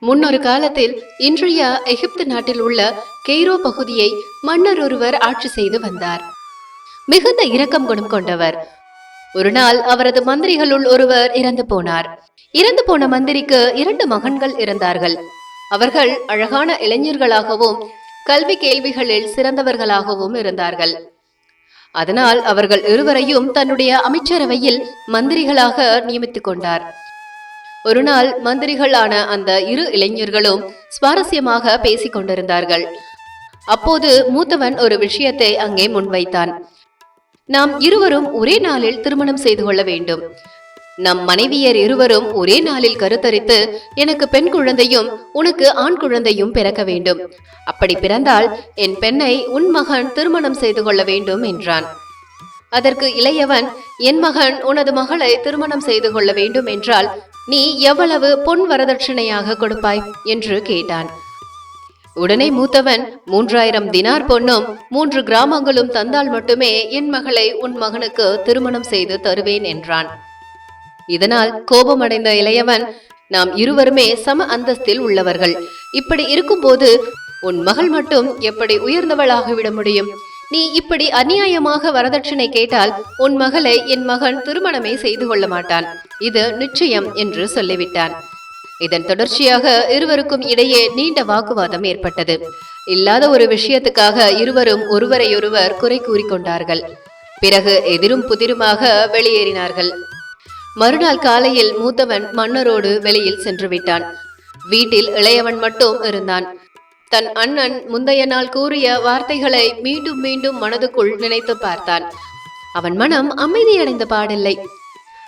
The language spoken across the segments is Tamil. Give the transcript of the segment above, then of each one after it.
முன்னொரு காலத்தில் இன்றைய எகிப்து நாட்டில் உள்ள கெய்ரோ பகுதியை மன்னர் ஒருவர் ஆட்சி செய்து வந்தார். மிகுந்த இரக்கம் குணம் கொண்டவர். ஒரு நாள் அவரது மந்திரிகளுள் ஒருவர் இறந்து போனார். இறந்து போன மந்திரிக்கு இரண்டு மகன்கள் இருந்தார்கள் அவர்கள் அழகான இளைஞர்களாகவும் கல்வி கேள்விகளில் சிறந்தவர்களாகவும் இருந்தார்கள். அதனால் அவர்கள் இருவரையும் தன்னுடைய அமைச்சரவையில் மந்திரிகளாக நியமித்துக் கொண்டார். ஒரு நாள் மந்திரிகளான அந்த இரு இளைஞர்களும் சுவாரஸ்யமாக பேசிக் கொண்டிருந்தார்கள். அப்போது மூத்தவன் ஒரு விஷயத்தை அங்கே முன்வைத்தான். நாம் இருவரும் ஒரே நாளில் திருமணம் செய்து கொள்ள வேண்டும். நம் மனைவியர் இருவரும் ஒரே நாளில் கருத்தரித்து எனக்கு பெண் குழந்தையும் உனக்கு ஆண் குழந்தையும் பிறக்க வேண்டும். அப்படி பிறந்தால் என் பெண்ணை உன் மகன் திருமணம் செய்து கொள்ள வேண்டும் என்றான். அதற்கு இளையவன் என் மகன் உனது மகளை திருமணம் செய்து கொள்ள வேண்டும் என்றால் நீ எவ்வளவு பொன் வரதட்சணையாக கொடுப்பாய்? என்று கேட்டான். உடனே மூத்தவன் மூன்றாயிரம் தினார் பொண்ணும் மூன்று கிராமங்களும் தந்தால் மட்டுமே என் மகளை உன் மகனுக்கு திருமணம் செய்து தருவேன் என்றான். இதனால் கோபமடைந்த இளையவன் நாம் இருவருமே சம அந்தஸ்தில் உள்ளவர்கள். இப்படி இருக்கும்போது உன் மகள் மட்டும் எப்படி உயர்ந்தவளாகிவிட முடியும்? நீ இப்படி அநியாயமாக வரதட்சணை கேட்டால் உன் மகளை என் மகன் திருமணமே செய்து கொள்ள மாட்டான். இது நிச்சயம் என்று சொல்லிவிட்டான். இதன் தொடர்ச்சியாக இருவருக்கும் இடையே நீண்ட வாக்குவாதம் ஏற்பட்டது. இல்லாத ஒரு விஷயத்துக்காக இருவரும் ஒருவரையொருவர் குறை கூறிக்கொண்டார்கள். பிறகு எதிரும் புதிருமாக வெளியேறினார்கள். மறுநாள் காலையில் மூத்தவன் மன்னரோடு வெளியில் சென்று விட்டான். வீட்டில் இளையவன் மட்டும் இருந்தான். தன் அண்ணன் முந்தைய நாள் கூறிய வார்த்தைகளை மீண்டும் மீண்டும் மனதுக்குள் நினைத்து பார்த்தான். அவன் மனம் அமைதியடைந்த பாடில்லை.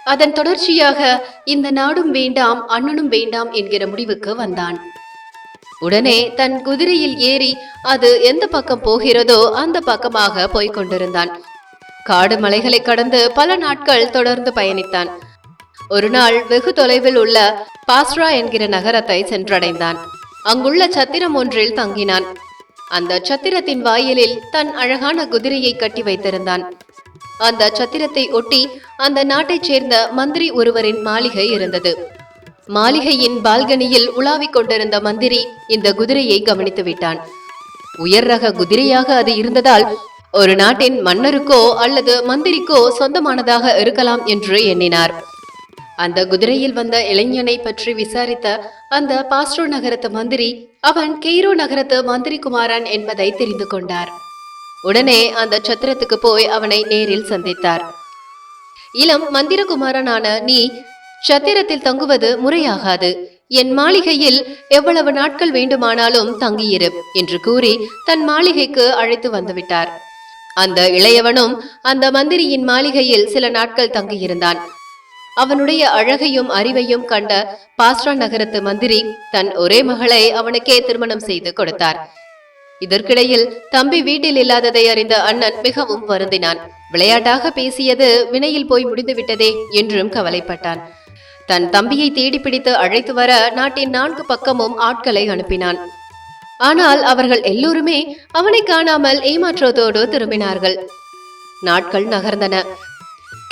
அதன் தொடர்ச்சியாக இந்த நாடும் வேண்டாம் அண்ணனும் வேண்டாம் என்கிற முடிவுக்கு வந்தான். உடனே தன் குதிரையில் ஏறி அது எந்த பக்கம் போகிறதோ அந்த பக்கமாக போய்க் கொண்டிருந்தான். காடு மலைகளை கடந்து பல நாட்கள் தொடர்ந்து பயணித்தான். ஒரு நாள் வெகு தொலைவில் உள்ள பாஸ்ரா என்கிற நகரத்தை சென்றடைந்தான். அங்குள்ள சத்திரம் ஒன்றில் தங்கினான். அந்த சத்திரத்தின் வாயிலில் தன் அழகான குதிரையை கட்டி வைத்திருந்தான். அந்த சத்திரத்தை ஒட்டி அந்த நாட்டைச் சேர்ந்த மந்திரி ஒருவரின் மாளிகை இருந்தது. மாளிகையின் பால்கனியில் உலாவிக் கொண்டிருந்த மந்திரி இந்த குதிரையை கவனித்து விட்டான். உயர் ரக குதிரையாக அது இருந்ததால் ஒரு நாட்டின் மன்னருக்கோ அல்லது மந்திரிக்கோ சொந்தமானதாக இருக்கலாம் என்று எண்ணினார். அந்த குதிரையில் வந்த இளைஞனை பற்றி விசாரித்த அந்த பாஸ்ட்ரோ நகரத்து மந்திரி அவன் கெய்ரோ நகரத்து மந்திரி குமாரன் என்பதை தெரிந்து கொண்டார். உடனே அந்த சத்திரத்துக்கு போய் அவனை நேரில் சந்தித்தார். இளம் மந்திரகுமாரனான நீ சத்திரத்தில் தங்குவது முறையாகாது. என் மாளிகையில் எவ்வளவு நாட்கள் வேண்டுமானாலும் தங்கியிரு என்று கூறி தன் மாளிகைக்கு அழைத்து வந்துவிட்டார். அந்த இளையவனும் அந்த மந்திரியின் மாளிகையில் சில நாட்கள் தங்கியிருந்தான். அவனுடைய அழகையும் அறிவையும் கண்ட பாஸ்ரா நகரத்து மந்திரி தன் ஒரே மகளை அவனுக்கே திருமணம் செய்து கொடுத்தார். இதற்கிடையில் தம்பி வீட்டில் இல்லாததை அறிந்த அண்ணன் மிகவும் வருந்தினான். விளையாட்டாக பேசியது வினையில் போய் முடிந்துவிட்டதே என்றும் கவலைப்பட்டான். தன் தம்பியை தேடிப்பிடித்து அழைத்து வர நாட்டின் நான்கு பக்கமும் ஆட்களை அனுப்பினான். ஆனால் அவர்கள் எல்லோருமே அவனை காணாமல் ஏமாற்றத்தோடு திரும்பினார்கள். நாட்கள் நகர்ந்தன.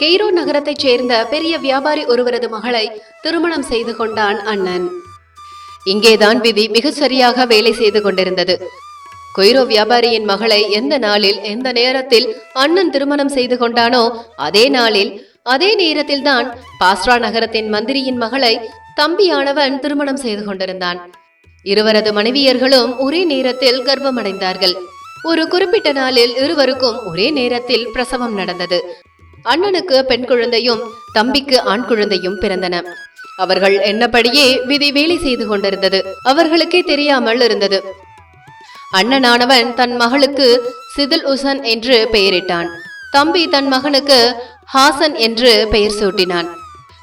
கெய்ரோ நகரத்தைச் சேர்ந்த பெரிய வியாபாரி ஒருவரது மகளை திருமணம் செய்து கொண்டான் அண்ணன். இங்கேதான் விதி மிகச் சரியாக வேலை செய்து கொண்டிருந்தது. கொய்ரோ வியாபாரியின் மகளை எந்த நாளில் எந்த நேரத்தில் அண்ணன் திருமணம் செய்து கொண்டானோ அதே நாளில் அதே நேரத்தில் தான் பாஸ்ரா நகரத்தின் மந்திரியின் மகளை தம்பியானவன் திருமணம் செய்து கொண்டிருந்தான். இருவரது மனைவியர்களும் ஒரே நேரத்தில் கர்ப்பமடைந்தார்கள். ஒரு குறிப்பிட்ட நாளில் இருவருக்கும் ஒரே நேரத்தில் பிரசவம் நடந்தது. அண்ணனுக்கு பெண் குழந்தையும் தம்பிக்கு ஆண் குழந்தையும் பிறந்தன. அவர்கள் என்னபடியே விதி வேலை செய்து கொண்டிருந்தது. அவர்களுக்கே தெரியாமல் இருந்தது. அண்ணனானவன் தன் மகளுக்கு சிதில் உசன் என்று பெயரிட்டான். தம்பி தன் மகனுக்கு ஹாசன் என்று பெயர் சூட்டினான்.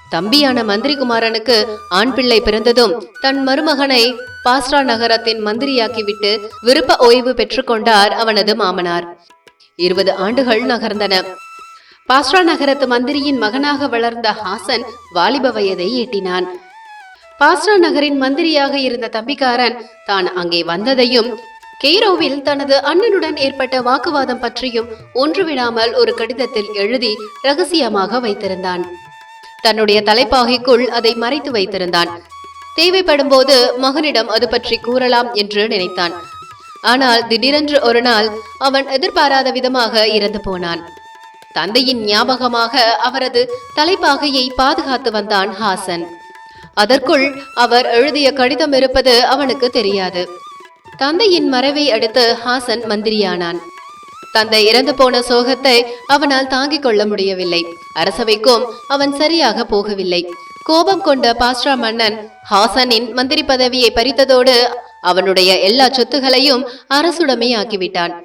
தம்பியான மந்திரிகுமாரனுக்கு ஆண் பிள்ளை பிறந்ததும் தன் மருமகனை பாஸ்ரா நகரத்தின் மந்திரியாக்கிவிட்டு விருப்ப ஓய்வு பெற்றுக்கொண்டார் அவனது மாமனார். இருபது ஆண்டுகள் நகர்ந்தன. பாஸ்ரா நகரத்து மந்திரியின் மகனாக வளர்ந்த ஹாசன் வாலிப வயதை எட்டினான் பாஸ்ரா நகரின் மந்திரியாக இருந்த தம்பிக்காரன் தான் அங்கே வந்ததையும் கெய்ரோவில் தனது அண்ணனுடன் ஏற்பட்ட வாக்குவாதம் பற்றியும் ஒன்றுவிடாமல் ஒரு கடிதத்தில் எழுதி ரகசியமாக வைத்திருந்தான். தன்னுடைய தலைப்பாகைக்குள் அதை மறைத்து வைத்திருந்தான். தேவைப்படும் போது மகனிடம் அது பற்றி கூறலாம் என்று நினைத்தான். ஆனால் திடீரென்று ஒரு நாள் அவன் எதிர்பாராத விதமாக இறந்து போனான். தந்தையின் ஞாபகமாக அவரது தலைப்பாகையை பாதுகாத்து வந்தான் ஹாசன். அதற்குள் அவர் எழுதிய கடிதம் இருப்பது அவனுக்கு தெரியாது. தந்தையின் மறைவை அடுத்து ஹாசன் மந்திரியானான். தந்தை இறந்து போன சோகத்தை அவனால் தாங்கிக் கொள்ள முடியவில்லை. அரசவைக்கும் அவன் சரியாக போகவில்லை. கோபம் கொண்ட பாஸ்ரா மன்னன் ஹாசனின் மந்திரி பதவியை பறித்ததோடு அவனுடைய எல்லா சொத்துகளையும் அரசுடைமையாக்கிவிட்டான்.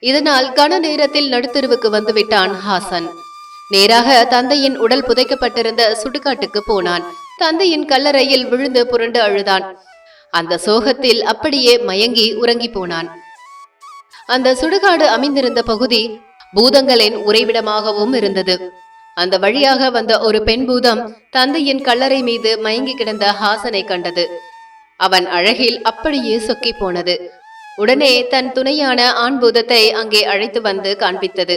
இதனால் கன நேரத்தில் நடுத்தருவுக்கு வந்துவிட்டான் ஹாசன். நேராக தந்தையின் உடல் புதைக்கப்பட்டிருந்த சுடுகாட்டுக்கு போனான். தந்தையின் கல்லறையில் விழுந்து புரண்டு அழுதான். அந்த சோகத்தில் அப்படியே மயங்கி உறங்கி போனான். அந்த சுடுகாடு அமைந்திருந்த பகுதி பூதங்களின் உறைவிடமாகவும் இருந்தது. அந்த வழியாக வந்த ஒரு பெண் பூதம் தந்தையின் கல்லறை மீது மயங்கி கிடந்த ஹாசனை கண்டது. அவன் அழகில் அப்படியே சொக்கி போனது. உடனே தன் துணையான ஆண் பூதத்தை அங்கே அழைத்து வந்து காண்பித்தது.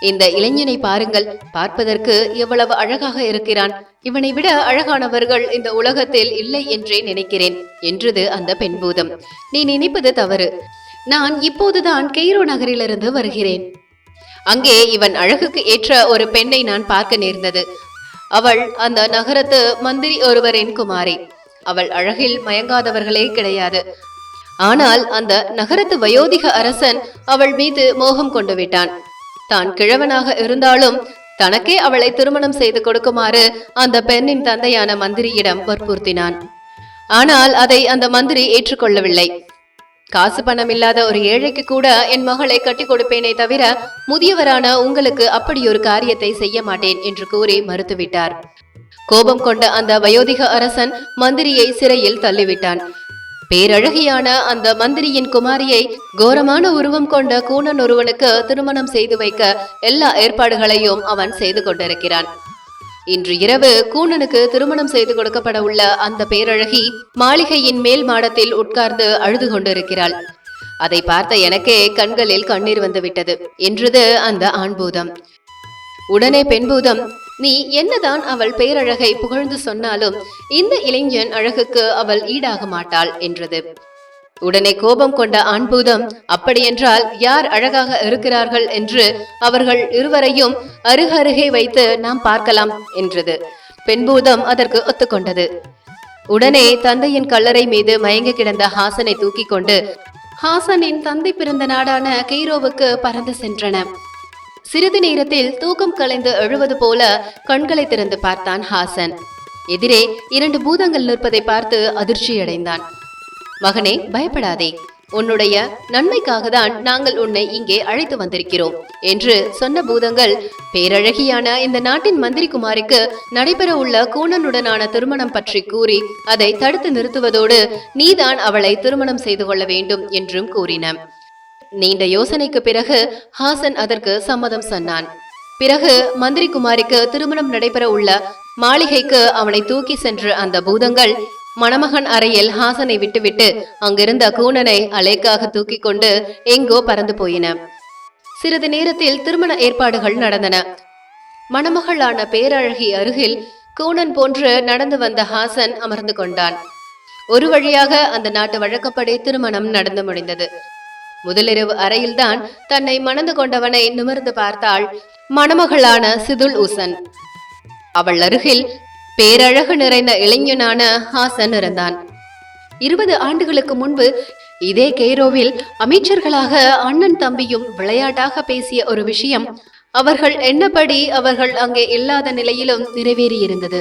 இந்த இளைஞனை பாருங்கள் பார்ப்பதற்கு எவ்வளவு அழகாக இருக்கிறான். இவனை விட அழகானவர்கள் இந்த உலகத்தில் இல்லை என்றே நினைக்கிறேன் என்றது அந்த பெண் பூதம். நீ நினைப்பது தவறு. நான் இப்போதுதான் கெய்ரோ நகரிலிருந்து வருகிறேன். அங்கே இவன் அழகுக்கு ஏற்ற ஒரு பெண்ணை நான் பார்க்க நேர்ந்தது. அவள் அந்த நகரத்து மந்திரி ஒருவரின் குமாரி. அவள் அழகில் மயங்காதவர்களே கிடையாது. ஆனால் அந்த நகரத்து வயோதிக அரசன் அவள் மீது மோகம் கொண்டு விட்டான். தான் கிழவனாக இருந்தாலும் தனக்கே அவளை திருமணம் செய்து கொடுக்குமாறு அந்த பெண்ணின் தந்தையான மந்திரியிடம் வற்புறுத்தினான். ஆனால் அதை அந்த மந்திரி ஏற்றுக்கொள்ளவில்லை. காசு பணம் இல்லாத ஒரு ஏழைக்கு கூட என் மகளை கட்டி கொடுப்பேனே தவிர முதியவரான உங்களுக்கு அப்படி ஒரு காரியத்தை செய்ய மாட்டேன் என்று கூறி மறுத்துவிட்டார். கோபம் கொண்ட அந்த வயோதிக அரசன் மந்திரியை சிறையில் தள்ளிவிட்டான். பேரழகியான அந்த மந்திரியின் குமாரியை கோரமான உருவம் கொண்ட கூணன் ஒருவனுக்கு திருமணம் செய்து வைக்க எல்லா ஏற்பாடுகளையும் அவன் செய்து கொண்டிருக்கிறான். இன்று இரவு கூணனுக்கு திருமணம் செய்து கொடுக்கப்பட உள்ள அந்த பேரழகி மாளிகையின் மேல் மாடத்தில் உட்கார்ந்து அழுது கொண்டிருக்கிறாள். அதை பார்த்த எனக்கே கண்களில் கண்ணீர் வந்துவிட்டது. என்றது அந்த ஆண்பூதம். உடனே பெண்பூதம் நீ என்னதான் அவள் பேரழகை புகழ்ந்து சொன்னாலும் இந்த இளைஞன் அழகுக்கு அவள் ஈடாக மாட்டாள் என்றது. உடனே கோபம் கொண்ட ஆண்பூதம் அப்படியென்றால் யார் அழகாக இருக்கிறார்கள் என்று அவர்கள் இருவரையும் அருகருகே வைத்து நாம் பார்க்கலாம் என்றது. பெண்பூதம் அதற்கு ஒத்துக்கொண்டது. உடனே தந்தையின் கல்லறை மீது மயங்கி கிடந்த ஹாசனை தூக்கி கொண்டு ஹாசனின் தந்தை பிறந்த நாடான கெய்ரோவுக்கு பறந்து சென்றன. சிறிது நேரத்தில் தூக்கம் கலைந்து எழுவது போல கண்களை திறந்து பார்த்தான் ஹாசன். எதிரே இரண்டு பூதங்கள் நிற்பதை பார்த்து அதிர்ச்சியடைந்தான். மகனே பயப்படாதே. உன்னுடைய நன்மைக்காக தான் நாங்கள் உன்னை இங்கே அழைத்து வந்திருக்கிறோம் என்று சொன்ன பூதங்கள் பேரழகியான இந்த நாட்டின் மந்திரி குமாரிக்கு நடைபெற உள்ள கூணனுடனான திருமணம் பற்றி கூறி அதை தடுத்து நிறுத்துவதோடு நீதான் அவளை திருமணம் செய்து கொள்ள வேண்டும் என்றும் கூறின. நீண்ட யோசனைக்கு பிறகு ஹாசன் அதற்கு சம்மதம் சொன்னான். பிறகு மந்திரி குமாரிக்கு திருமணம் நடைபெற உள்ள மாளிகைக்கு அவனை தூக்கி சென்ற அந்த பூதங்கள் மணமகன் அறையில் ஹாசனை விட்டுவிட்டு அங்கிருந்த கூணனை அலைக்காக தூக்கி கொண்டு எங்கோ பறந்து போயின. சிறிது நேரத்தில் திருமண ஏற்பாடுகள் நடந்தன. மணமகளான பேரழகி அருகில் கூணன் போன்று நடந்து வந்த ஹாசன் அமர்ந்து கொண்டான். ஒரு வழியாக அந்த நாட்டு வழக்கப்படி திருமணம் நடந்து முடிந்தது. முதலிரவு அறையில்தான் தன்னை மணந்து கொண்டவனை நிமிர்ந்து பார்த்தாள் மணமகளான சிதுல் உசன் அவள் அருகில் பேரழகு நிறைந்த இளைஞனான ஹாசன் இருந்தான். இருபது ஆண்டுகளுக்கு முன்பு இதே கெய்ரோவில் அமைச்சர்களாக அண்ணன் தம்பியும் விளையாட்டாக பேசிய ஒரு விஷயம் அவர்கள் என்னபடி அவர்கள் அங்கே இல்லாத நிலையிலும் நிறைவேறியிருந்தது.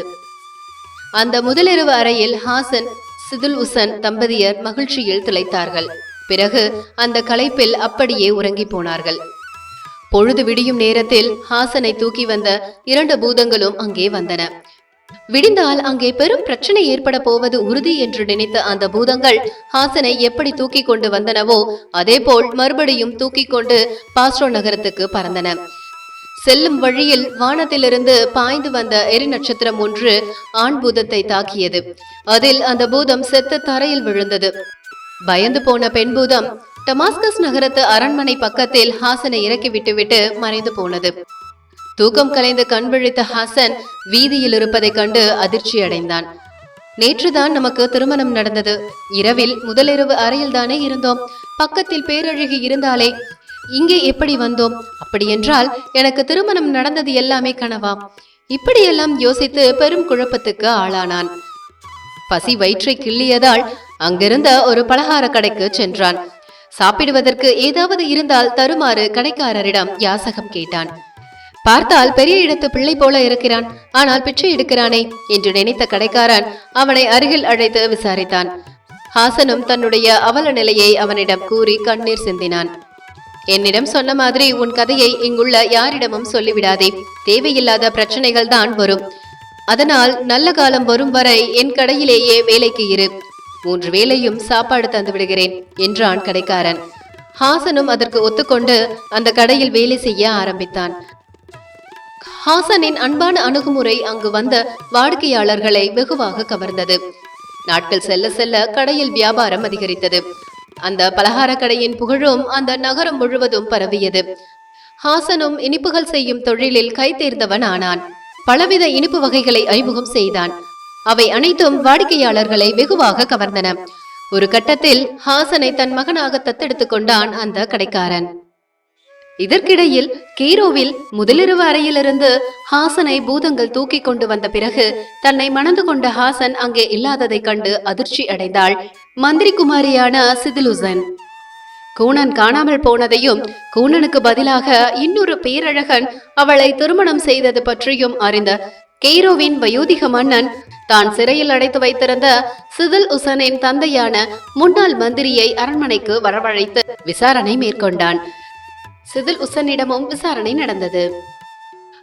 அந்த முதலிரவு அறையில் ஹாசன் சிதுல் உசன் தம்பதியர் மகிழ்ச்சியில் திளைத்தார்கள். பிறகு அந்த களைப்பில் அப்படியே உறங்கி போனார்கள். பொழுது விடியும் நேரத்தில் ஹாசனை தூக்கி வந்த இரண்டு பூதங்களும் அங்கே வந்தன. விடிந்தால் அங்கே பெரும் பிரச்சனை ஏற்பட போவது உறுதி என்று நினைத்த அந்த பூதங்கள் ஹாசனை எப்படி தூக்கி கொண்டு வந்தனவோ அதேபோல் மறுபடியும் தூக்கி கொண்டு பாஸ்ட்ரோ நகரத்துக்கு பறந்தன. செல்லும் வழியில் வானத்திலிருந்து பாய்ந்து வந்த எரி நட்சத்திரம் ஒன்று ஆண் பூதத்தை தாக்கியது. அதில் அந்த பூதம் செத்து தரையில் விழுந்தது. பயந்து போன பெண்பூதம் டமாஸ்கஸ் நகரத்து அரண்மனை பக்கத்தில் ஹாசனை இறக்கி விட்டுவிட்டு மறைந்து போனது. தூக்கம் கலைந்து கண் விழித்த ஹாசன் வீதியில் இருப்பதைக் கண்டு அதிர்ச்சி அடைந்தான். நேற்றுதான் நமக்கு திருமணம் நடந்தது. இரவில் முதலிரவு அறையில் தானே இருந்தோம். பக்கத்தில் பேரழகி இருந்தாலே இங்கே எப்படி வந்தோம்? அப்படியென்றால் எனக்கு திருமணம் நடந்தது எல்லாமே கனவா? இப்படியெல்லாம் யோசித்து பெரும் குழப்பத்துக்கு ஆளானான். பசி வயிற்றை கிள்ளியதால் அங்கிருந்த ஒரு பலகார கடைக்கு சென்றான். சாப்பிடுவதற்கு ஏதாவது இருந்தால் தருமாறு கடைக்காரரிடம் யாசகம் கேட்டான். பார்த்தால் பெரிய இடத்து பிள்ளை போல இருக்கிறான். ஆனால் பிச்சை எடுக்கிறானே என்று நினைத்த கடைக்காரன் அவனை அருகில் அழைத்து விசாரித்தான். ஹாசனும் தன்னுடைய அவல நிலையை அவனிடம் கூறி கண்ணீர் சிந்தினான். என்னிடம் சொன்ன மாதிரி உன் கதையை இங்குள்ள யாரிடமும் சொல்லிவிடாதே. தேவையில்லாத பிரச்சனைகள் தான் வரும். அதனால் நல்ல காலம் வரும் வரை என் கடையிலேயே வேலைக்கு இரு. மூன்று வேளையும் சாப்பாடு தந்து விடுகிறேன் என்றான் கடைக்காரன். ஹாசனும் அதற்கு ஒத்துக்கொண்டு அந்த கடையில் வேலை செய்ய ஆரம்பித்தான். ஹாசனின் அன்பான அணுகுமுறை அங்கு வந்த வாடிக்கையாளர்களை வெகுவாக கவர்ந்தது. நாட்கள் செல்ல செல்ல கடையில் வியாபாரம் அதிகரித்தது. அந்த பலகார கடையின் புகழும் அந்த நகரம் முழுவதும் பரவியது. ஹாசனும் இனிப்புகள் செய்யும் தொழிலில் கைதேர்ந்தவன் ஆனான் பலவித இனிப்பு வகைகளை அறிமுகம் செய்தான். அவை அனைத்தும் வாடிக்கையாளர்களை வெகுவாக கவர்ந்தன. ஒரு கட்டத்தில் ஹாசனை தன் மகனாக தத்தெடுத்துக் கொண்டான் அந்த கடைக்காரன். இதற்கிடையில் கீரோவில் முதலிரவு அறையிலிருந்து ஹாசனை பூதங்கள் தூக்கிக் கொண்டு வந்த பிறகு தன்னை மணந்து கொண்ட ஹாசன் அங்கே இல்லாததைக் கண்டு அதிர்ச்சி அடைந்தாள். மந்திரி குமாரியான சிதிலுசன். கூணன் காணாமல் போனதையும் கூணனுக்கு பதிலாக இன்னொரு பேரழகன் அவளை திருமணம் செய்தது பற்றியும் அறிந்த கெய்ரோவின் வயோதிக மன்னன். தான் சிறையில் அடைத்து வைத்திருந்த சிதில் உசனின் தந்தையான முன்னாள் மந்திரியை அரண்மனைக்கு வரவழைத்து விசாரணை மேற்கொண்டான். சிதில் உசனிடமும் விசாரணை நடந்தது.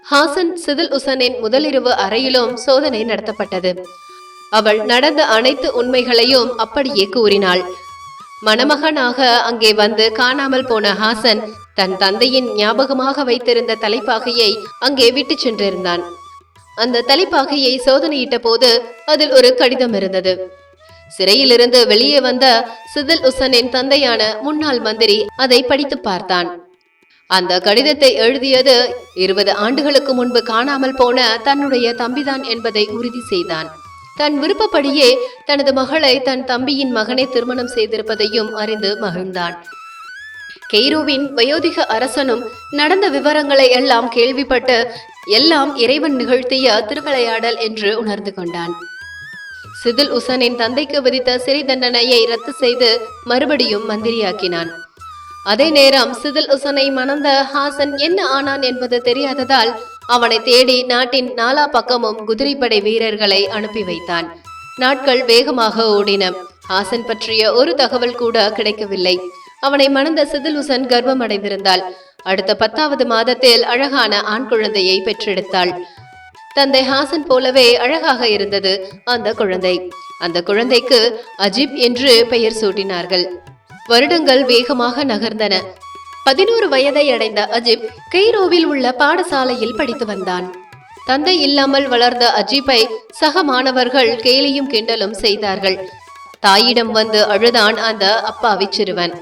ஹாசன் சிதில் உசனின் முதலிரவு அறையிலும் சோதனை நடத்தப்பட்டது. அவள் நடந்த அனைத்து உண்மைகளையும் அப்படியே கூறினாள். மணமகனாக அங்கே வந்து காணாமல் போன ஹாசன் தன் தந்தையின் ஞாபகமாக வைத்திருந்த தலைப்பாகையை அங்கே விட்டு சென்றிருந்தான். அந்த தலைப்பாகையை சோதனையிட்ட போது அதில் ஒரு கடிதம் இருந்தது. சிறையிலிருந்து வெளியே வந்த சிதில் உசனின் தந்தையான முன்னாள் மந்திரி அதை படித்து பார்த்தான். அந்த கடிதத்தை எழுதியது இருபது ஆண்டுகளுக்கு முன்பு காணாமல் போன தன்னுடைய தம்பிதான் என்பதை உறுதி செய்தான். தன் விருப்பப்படியே தனது மகளை தன் தம்பியின் மகனை திருமணம் செய்திருப்பதையும் அறிந்து மகிழ்ந்தான். கெய்ரோவின் வயோதிக அரசனும் நடந்த விவரங்களை எல்லாம் கேள்விப்பட்டு எல்லாம் இறைவன் நிகழ்த்திய திருவிளையாடல் என்று உணர்ந்து கொண்டான். சிதில் உசனின் தந்தைக்கு விதித்த சிறை தண்டனையை ரத்து செய்து மறுபடியும் மந்திரியாக்கினான். அதே நேரம் சிதில் உசனை மணந்த ஹாசன் என்ன ஆனான் என்பது தெரியாததால் அவனை தேடி நாட்டின் நாலா பக்கமும் குதிரைப்படை வீரர்களை அனுப்பி வைத்தான். நாட்கள் வேகமாக ஓடின. ஹாசன் பற்றிய ஒரு தகவல் கூட கிடைக்கவில்லை. அவனை மணந்த சிதில் உசன் கர்ப்பமடைந்திருந்தாள் அடுத்த பத்தாவது மாதத்தில் அழகான ஆண் குழந்தையை பெற்றெடுத்தாள். தந்தை ஹாசன் போலவே அழகாக இருந்தது அந்த குழந்தை. அந்த குழந்தைக்கு அஜிப் என்று பெயர் சூட்டினார்கள். வருடங்கள் வேகமாக நகர்ந்தன. பதினோரு வயதை அடைந்த அஜிப் கெய்ரோவில் உள்ள பாடசாலையில் படித்து வந்தான். தந்தை இல்லாமல் வளர்ந்த அஜிப்பை சக மாணவர்கள் கேலியும் கிண்டலும் செய்தார்கள். தாயிடம் வந்து அழுதான் அந்த அப்பாவி சிறுவன்.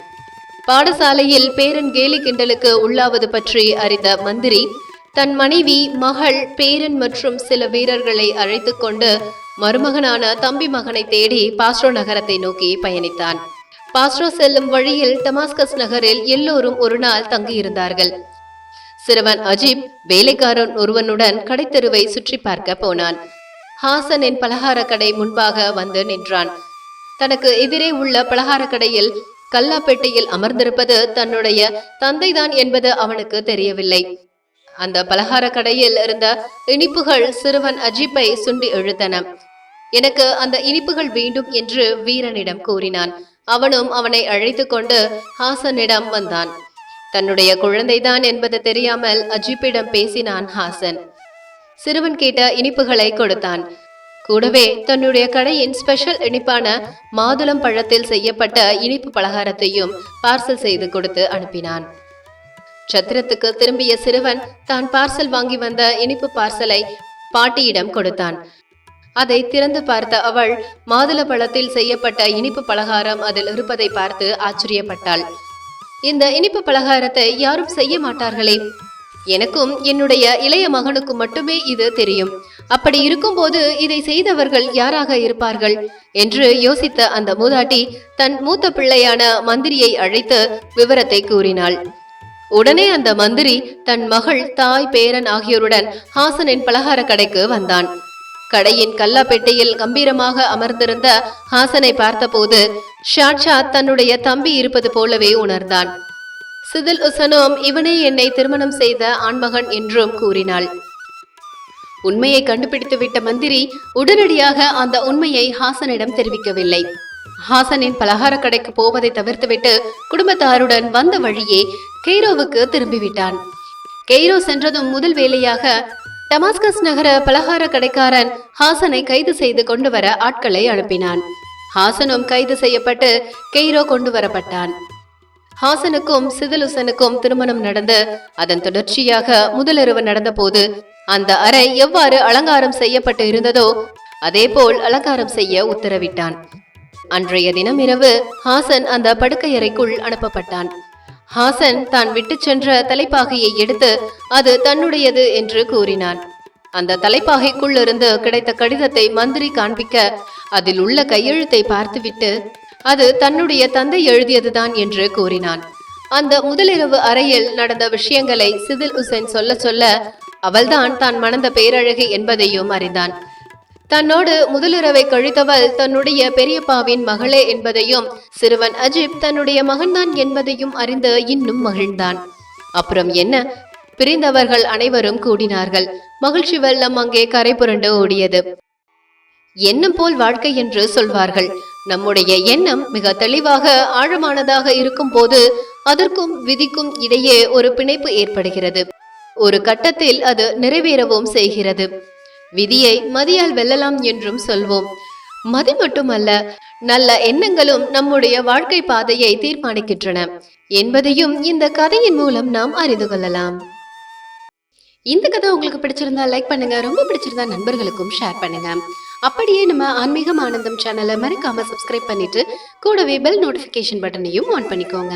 பாடசாலையில் பேரன் கேலி கிண்டலுக்கு உள்ளாவது பற்றி அறிந்த மந்திரி தன் மனைவி மகள் பேரன் மற்றும் சில வீரர்களை அழைத்துக் கொண்டு மருமகனான தம்பி மகனை தேடி பாஸ்ட்ரோ நகரத்தை நோக்கி பயணித்தான். பாஸ்ட்ரோ செல்லும் வழியில் டமாஸ்கஸ் நகரில் எல்லோரும் ஒரு நாள் தங்கியிருந்தார்கள். சிறுவன் அஜீப் வேலைக்காரன் ஒருவனுடன் கடைத்தெருவை சுற்றி பார்க்க போனான். ஹாசனின் பலகார கடை முன்பாக வந்து நின்றான். தனக்கு எதிரே உள்ள பலகார கடையில் கல்லாப்பேட்டையில் அமர்ந்திருப்பது தன்னுடைய தந்தைதான் என்பது அவனுக்கு தெரியவில்லை. அந்த பலகார கடையில் இருந்த இனிப்புகள் சிறுவன் அஜிப்பை சுண்டி இழுத்தன. எனக்கு அந்த இனிப்புகள் வேண்டும் என்று வீரனிடம் கூறினான். அவனும் அவனை அழைத்து கொண்டு ஹாசனிடம் வந்தான். தன்னுடைய குழந்தைதான் என்பது தெரியாமல் அஜிப்பிடம் பேசினான் ஹாசன். சிறுவன் கேட்ட இனிப்புகளை கொடுத்தான். கூடவே தன்னுடைய கடையின் ஸ்பெஷல் இனிப்பான மாதுளம் பழத்தில் செய்யப்பட்ட இனிப்பு பலகாரத்தையும் பார்சல் செய்து கொடுத்து அனுப்பினான். சத்திரத்துக்கு திரும்பிய சிறுவன் தான் பார்சல் வாங்கி வந்த இனிப்பு பார்சலை பாட்டியிடம் கொடுத்தான். அதை திறந்து பார்த்த அவள் மாதுள பழத்தில் செய்யப்பட்ட இனிப்பு பலகாரம் அதில் இருப்பதை பார்த்து ஆச்சரியப்பட்டாள். இந்த இனிப்பு பலகாரத்தை யாரும் செய்ய மாட்டார்களே எனக்கும் என்னுடைய இளைய மகனுக்கும் மட்டுமே இது தெரியும். அப்படி இருக்கும்போது இதை செய்தவர்கள் யாராக இருப்பார்கள்? என்று யோசித்த அந்த மூதாட்டி தன் மூத்த பிள்ளையான மந்திரியை அழைத்து விவரத்தை கூறினாள். உடனே அந்த மந்திரி தன் மகள் தாய் பேரன் ஆகியோருடன் ஹாசனின் பலகார கடைக்கு வந்தான். கடையின் கல்லாப்பெட்டியில் கம்பீரமாக அமர்ந்திருந்த ஹாசனை பார்த்தபோது ஷாட்ஷா தன்னுடைய தம்பி இருப்பது போலவே உணர்ந்தான். சிதில் உசனோம் இவனே என்னை திருமணம் செய்த ஆண்மகன் என்றும் கூறினாள். உண்மையை கண்டுபிடித்து விட்ட மந்திரி உடனடியாக அந்த உண்மையை ஹாசனிடம் தெரிவிக்கவில்லை. ஹாசனின் பலகார கடைக்கு போவதை தவிர்த்துவிட்டு குடும்பத்தாருடன் வந்த வழியே கெய்ரோவுக்கு திரும்பிவிட்டான். கெய்ரோ சென்றதும் முதல் வேலையாக டமாஸ்கஸ் நகர பலகார கடைக்காரன் ஹாசனை கைது செய்து கொண்டு வர ஆட்களை அனுப்பினான். ஹாசனும் கைது செய்யப்பட்டு கெய்ரோ கொண்டு வரப்பட்டான் ஹாசனுக்கும் சிதலுசனுக்கும் திருமணம் நடந்து அதன் தொடர்ச்சியாக முதலிரவு நடந்தபோது அந்த அறை எவ்வாறு அலங்காரம் செய்யப்பட்டு இருந்ததோ அதேபோல் அலங்காரம் செய்ய உத்தரவிட்டான். அன்றைய தினம் இரவு ஹாசன் அந்த படுக்கையறைக்குள் அனுப்பப்பட்டான். ஹாசன் தான் விட்டுச் சென்ற தலைப்பாகையை எடுத்து அது தன்னுடையது என்று கூறினான். அந்த தலைப்பாகைக்குள் இருந்து கிடைத்த கடிதத்தை மந்திரி காண்பிக்க அதில் உள்ள கையெழுத்தை பார்த்துவிட்டு அது தன்னுடைய தந்தை எழுதியதுதான் என்று கூறினான். அந்த முதலிரவு அறையில் நடந்த விஷயங்களை சிதில் உசேன் சொல்ல சொல்ல அவள்தான் தான் மணந்த பேரழகி என்பதையும் அறிந்தான். தன்னோடு முதலிரவை கழித்தவள் தன்னுடைய பெரியப்பாவின் மகளே என்பதையும் சிறுவன் அஜிப் தன்னுடைய மகன்தான் என்பதையும் அறிந்து இன்னும் மகிழ்ந்தான். அப்புறம் என்ன? பிரிந்தவர்கள் அனைவரும் கூடினார்கள். மகிழ்ச்சி வெள்ளம் அங்கே கரை புரண்டு ஓடியது. எண்ணம் போல் வாழ்க்கை என்று சொல்வார்கள். நம்முடைய எண்ணம் மிக தெளிவாக ஆழமானதாக இருக்கும் போது அதற்கும் விதிக்கும் இடையே ஒரு பிணைப்பு ஏற்படுகிறது. ஒரு கட்டத்தில் அது நிறைவேறவும் செய்கிறது. விதியை மதியால் வெல்லலாம் என்றும் சொல்வோம். மதி மட்டுமல்ல நல்ல எண்ணங்களும் நம்முடைய வாழ்க்கை பாதையை தீர்மானிக்கின்றன. என்பதையும் இந்த கதையின் மூலம் நாம் அறிந்து கொள்ளலாம். இந்த கதை உங்களுக்கு பிடிச்சிருந்தா லைக் பண்ணுங்க ரொம்ப பிடிச்சிருந்தா நண்பர்களுக்கும் ஷேர் பண்ணுங்க. அப்படியே நம்ம ஆன்மீகம் ஆனந்தம் சேனலை மறக்காம சப்ஸ்கிரைப் பண்ணிட்டு கூடவே பெல் நோட்டிஃபிகேஷன் பட்டனையும் ஆன் பண்ணிக்கோங்க.